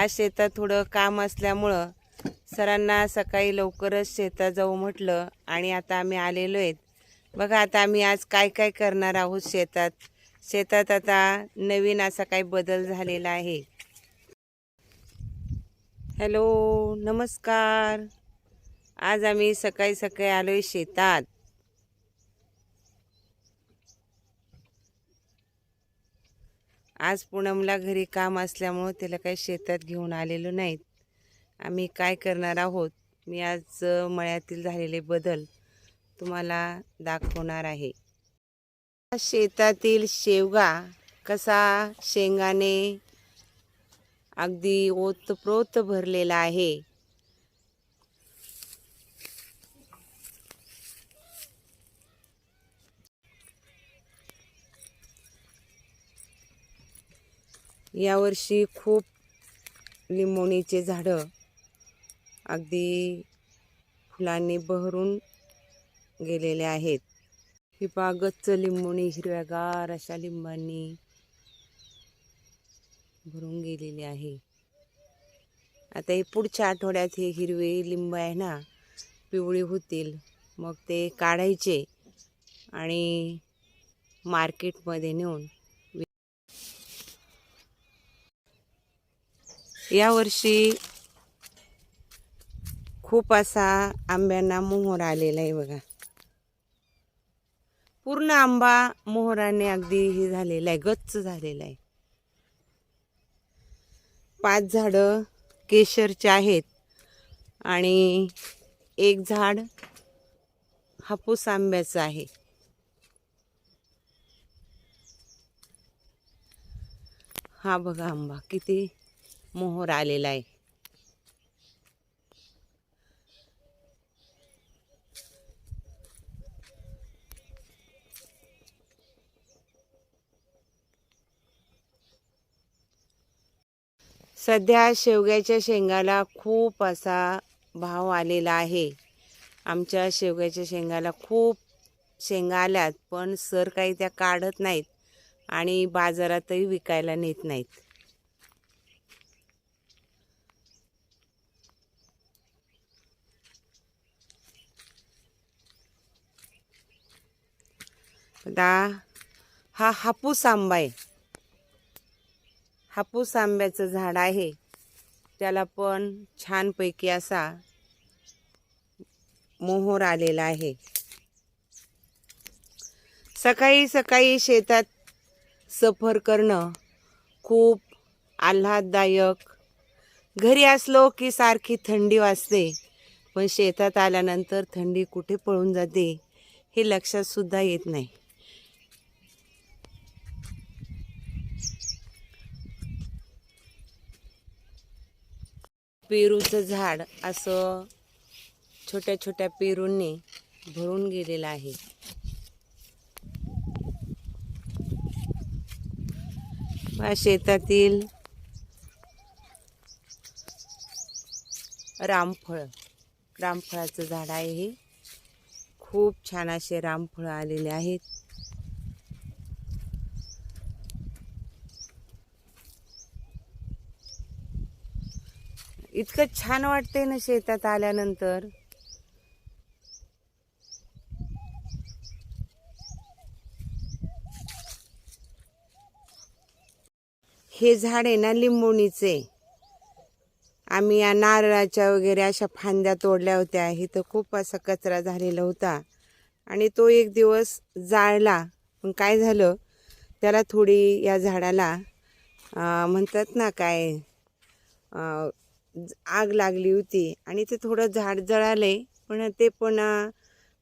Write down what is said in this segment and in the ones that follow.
आज शेतात थोडं काम असल्यामुळं सरांना सकाळी लवकरच शेतात जाऊ म्हटलं आणि आता आम्ही आलेलो आहेत. बघा आता आम्ही आज काय काय करणार आहोत शेतात. शेतात आता नवीन असा काही बदल झालेला आहे. हॅलो नमस्कार. आज आम्ही सकाळी सकाळी आलो आहे शेतात. आज पूनमला घरी काम असल्यामुळं त्याला काही शेतात घेऊन आलेलो नाहीत. आम्ही काय करणार आहोत? मी आज मळ्यातील झालेले बदल तुम्हाला दाखवणार आहे. शेतातील शेवगा कसा शेंगाने अगदी ओतप्रोत भरलेला आहे. यावर्षी खूप लिंबोणीचे झाडं अगदी फुलांनी बहरून गेलेले आहेत. ही बागच गच्च लिंबोणी हिरव्यागार अशा लिंबांनी भरून गेलेली आहे. आता हे पुढच्या आठवड्यात हे हिरवे लिंब आहे ना पिवळी होतील. मग ते काढायचे आणि मार्केटमध्ये नेऊन यावर्षी खूप असा आंब्यांना मोहर आलेला आहे बघा. पूर्ण आंबा मोहराने अगदी हे झालेला आहे गच्च झालेला आहे. पाच झाडं केशरचे आहेत आणि एक झाड हापूस आंब्याचं आहे. हा बघा आंबा किती मोहर आलेला आहे. सध्या शेवग्याच्या शेंगाला खूप असा भाव आलेला आहे. आमच्या शेवग्याच्या शेंगाला खूप शेंगा आल्यात पण सर काही त्या काढत नाहीत आणि बाजारातही विकायला नेत नाहीत. दा हा हापूस आंबा आहे. हापूस आंब्याचं झाड आहे. त्याला पण छानपैकी असा मोहोर आलेला आहे. सकाळी सकाळी शेतात सफर करणं खूप आल्हाददायक. घरी असलो की सारखी थंडी वाजते पण शेतात आल्यानंतर थंडी कुठे पळून जाते हे लक्षातसुद्धा येत नाही. पेरूचं झाड असं छोट्या छोट्या पेरूंनी भरून गेलेलं आहे. या शेतातील रामफळ रामफळाचं झाड आहे हे. खूप छान असे रामफळ आलेले आहेत. इतकं छान वाटते ना शेतात आल्यानंतर. हे झाड आहे ना लिंबोणीचे. आम्ही या नारळाच्या वगैरे अशा फांद्या तोडल्या होत्या. इथं खूप असा कचरा झालेला होता. आणि तो एक दिवस जाळला. पण काय झालं? त्याला थोडी या झाडाला म्हणतात ना काय आग लागली होती आणि ते थोडं झाड जळाले पण ते पण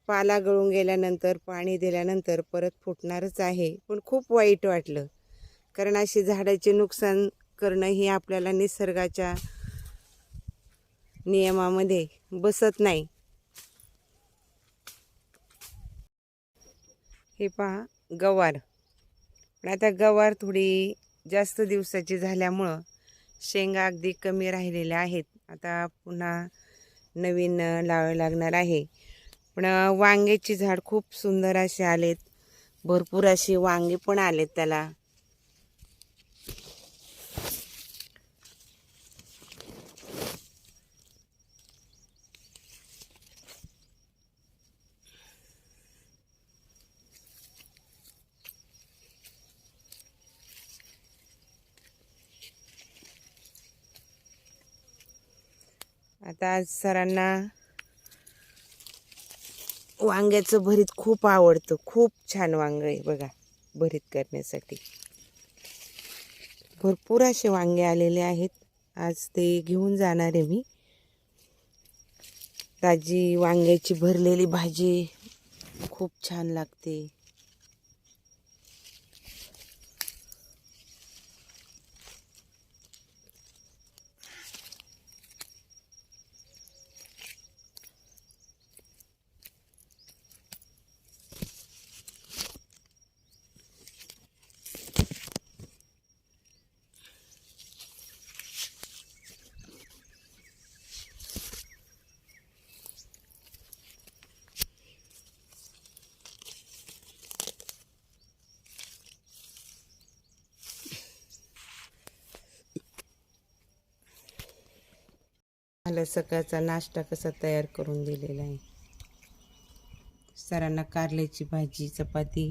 पाला गळून गेल्यानंतर पाणी दिल्यानंतर परत फुटणारच आहे. पण खूप वाईट वाटलं. कारण अशी झाडाचे नुकसान करणं हे आपल्याला निसर्गाच्या नियमामध्ये बसत नाही. हे पहा गवार. पण आता गवार थोडी जास्त दिवसाची झाल्यामुळं शेंगा अगदी कमी राहिलेल्या आहेत. आता पुन्हा नवीन लावावे लागणार आहे. पण वांग्याची झाड खूप सुंदर असे आलेत. भरपूर असे वांगे पण आलेत त्याला. आता आज सरांना वांग्याचं भरीत खूप आवडतं. खूप छान वांग आहे बघा भरीत करण्यासाठी. भरपूर असे वांगे आलेले आहेत. आज ते घेऊन जाणार आहे मी. ताजी वांग्याची भरलेली भाजी खूप छान लागते. मला सकाळचा नाश्ता कसा तयार करून दिलेला आहे. सरांना कारल्याची भाजी चपाती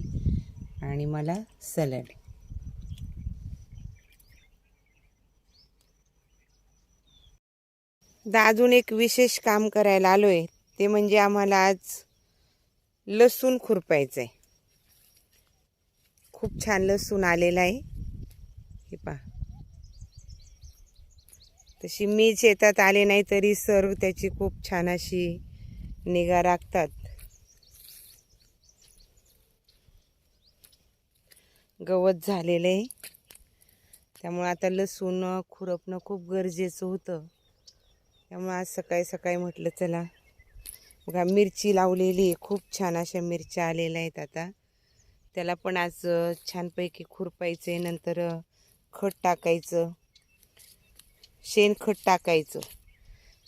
आणि मला सॅलड. दा अजून एक विशेष काम करायला आलो आहे ते म्हणजे आम्हाला आज लसूण खुरपायचं आहे खूप छान लसूण आलेला आहे. हे पहा. तशी मी शेतात आले नाही तरी सर्व त्याची खूप छान अशी निगा राखतात. गवत झालेलं आहे. त्यामुळे आता लसूण खुरपणं खूप गरजेचं होतं. त्यामुळे आज सकाळी सकाळी म्हटलं चला. बघा मिरची लावलेली आहे. खूप छान अशा मिरच्या आलेल्या आहेत आता. त्याला पण आज छानपैकी खुरपायचं आहे नंतर खत टाकायचं. शेणखत टाकायचं.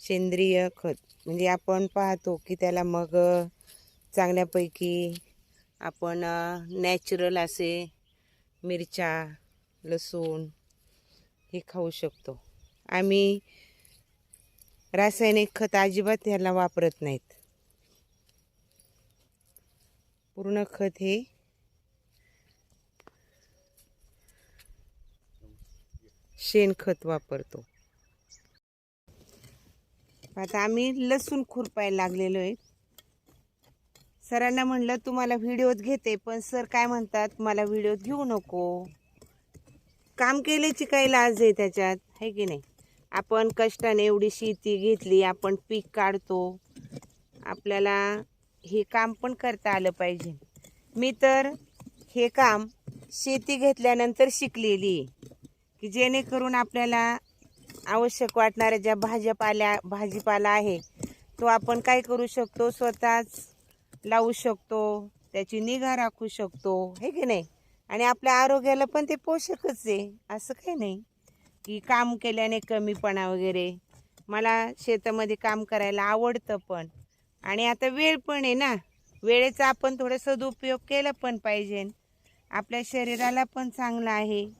सेंद्रिय खत. म्हणजे आपण पाहतो की त्याला मग चांगल्यापैकी आपण नॅचरल असे मिरच्या लसूण हे खाऊ शकतो. आम्ही रासायनिक खत अजिबात ह्याला वापरत नाहीत. पूर्ण खत हे शेणखत वापरतो. आता आम्ही लसूण खुरपायला लागलेलो आहे. सरांना म्हणलं तुम्हाला व्हिडिओत घेते पण सर काय म्हणतात मला व्हिडिओत घेऊ नको. काम केल्याची काही लाज आहे त्याच्यात आहे की नाही? आपण कष्टाने एवढी शेती घेतली आपण पीक काढतो. आपल्याला हे काम पण करता आलं पाहिजे. मी तर हे काम शेती घेतल्यानंतर शिकलेली की जेणेकरून आपल्याला आवश्यक वाटणाऱ्या ज्या भाज्यापाल्या भाजीपाला आहे तो आपण काय करू शकतो? स्वतःच लावू शकतो त्याची निगा राखू शकतो हे की नाही? आणि आपल्या आरोग्याला पण ते पोषकच आहे असं काही नाही. की काम केल्याने कमीपणा वगैरे. मला शेतामध्ये काम करायला आवडतं पण. आणि आता वेळ पण आहे ना. वेळेचा आपण थोडं सदुपयोग केला पण पाहिजे. आपल्या शरीराला पण चांगलं आहे.